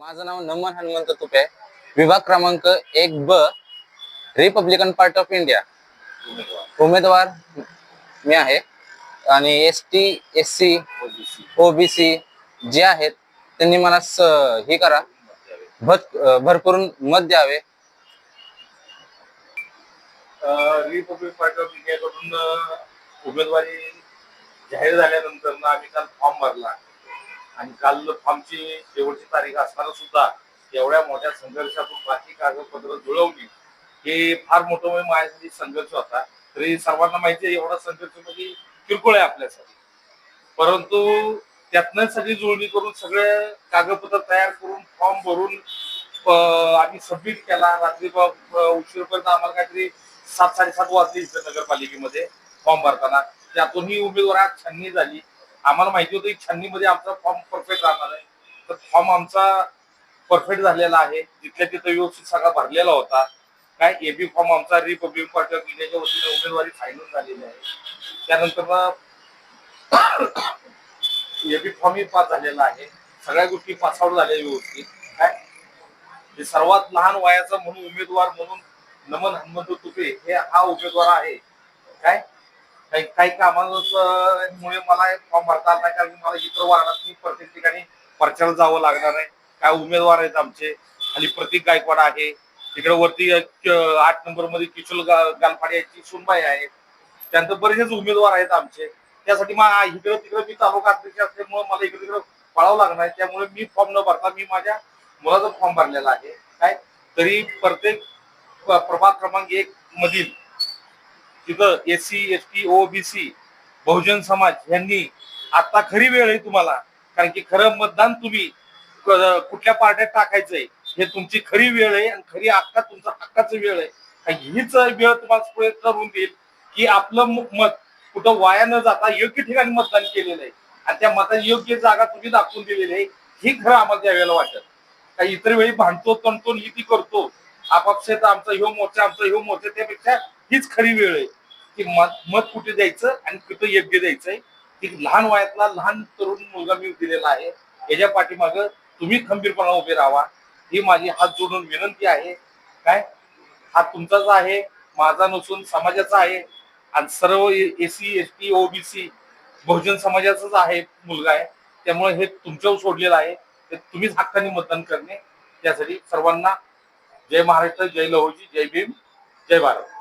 माझं नाव नमन हनुमंत तुपे. विभाग क्रमांक एक ब रिपब्लिकन पार्ट ऑफ इंडिया उमेदवार मी आहे. आणि S T S C OBC जे आहेत त्यांनी मला स- हे करा. भत भरपूर मत द्यावे. रिपब्लिक पार्ट ऑफ इंडियाकडून उमेदवारी जाहीर झाल्यानंतर आम्ही काल फॉर्म भरला. आणि काल फॉर्मची शेवटची तारीख असताना सुद्धा एवढ्या मोठ्या संघर्षातून बाकी कागदपत्र जुळवली. हे फार मोठं म्हणजे माझ्यासाठी संघर्ष होता. तरी सर्वांना माहिती आहे एवढा संघर्ष म्हणजे किरकोळ आहे आपल्यासाठी. परंतु त्यातनं सगळी जुळणी करून सगळे कागदपत्र तयार करून फॉर्म भरून आम्ही सबमिट केला. रात्री उशीरपर्यंत आम्हाला काहीतरी सात साडेसात वाजले इथं नगरपालिकेमध्ये फॉर्म भरताना. त्यातूनही उमेदवार छाननी झाली. आम्हाला माहिती होतं की छाननीमध्ये आमचा फॉर्म परफेक्ट राहणार आहे. तर फॉर्म आमचा परफेक्ट झालेला आहे. तिथल्या तिथं व्यवस्थित सगळा भरलेला होता. काय एबी फॉर्म आमचा रिपब्लिक पार्टी ऑफ इंडियाच्या वतीने उमेदवारी फायनल झालेली आहे. त्यानंतर एबी फॉर्मही पास झालेला आहे. सगळ्या गोष्टी पास आउट झाल्या व्यवस्थित. काय? हे सर्वात लहान वयाचा म्हणून उमेदवार म्हणून नमन हनुमंत तुपे हे हा उमेदवार आहे. काय? काही काही कामामुळे मला फॉर्म भरता आला नाही कारण की मला इतर वार्डात मी प्रत्येक ठिकाणी प्रचार जावं लागणार आहे काय उमेदवार आहेत आमचे आणि प्रतीक गायकवाड आहे. तिकडे वरती आठ नंबरमध्ये किशोर गा- गालफाडे यांची सुनबाई आहे. त्यानंतर बरेच उमेदवार आहेत आमचे. त्यासाठी मग इकडे तिकडे मी तालुका अध्यक्ष असल्यामुळे मला इकडे तिकडे पळावं लागणार आहे त्यामुळे मी फॉर्म न भरता मी माझ्या मुलाचा फॉर्म भरलेला आहे. काय? तरी प्रत्येक प्रभाग क्रमांक एक मधील तिथं S C S T OBC बहुजन समाज यांनी आता खरी वेळ आहे तुम्हाला. कारण की खरं मतदान तुम्ही कुठल्या पार्ट्यात टाकायचंय हे तुमची खरी वेळ आहे आणि खरी हक्का तुमचा हक्काची वेळ आहे. हीच वेळ तुम्हाला पुढे करून देईल की आपलं मत कुठं वाया न जाता योग्य ठिकाणी मतदान केलेलं आहे. आणि त्या मताची योग्य जागा तुम्ही दाखवून दिलेली आहे. ही खरं आम्हाला त्यावेळेला वाटत. काही इतर वेळी भांडतो तणतो नीती करतो. आपापसात आमचा ह्यो मोर्चा आमचा ह्यो मोर्चा त्यापेक्षा हीच खरी वेळ आहे. की मत मत कुठे द्यायचं आणि कुठं योग्य द्यायचंय. की लहान वयातला लहान तरुण मुलगा मी दिलेला आहे. याच्या पाठीमाग तुम्ही खंबीरपणा उभे राहा. ही माझी हात जोडून विनंती आहे. काय? हा तुमचाच आहे माझा नसून समाजाचा आहे. आणि सर्व एसी एस टी ओबीसी बहुजन समाजाचाच आहे मुलगा आहे. त्यामुळे हे तुमच्यावर सोडलेलं आहे. ते तुम्हीच हक्काने मतदान करणे. त्यासाठी सर्वांना जय महाराष्ट्र जय लहोजी जय भीम जय भारत.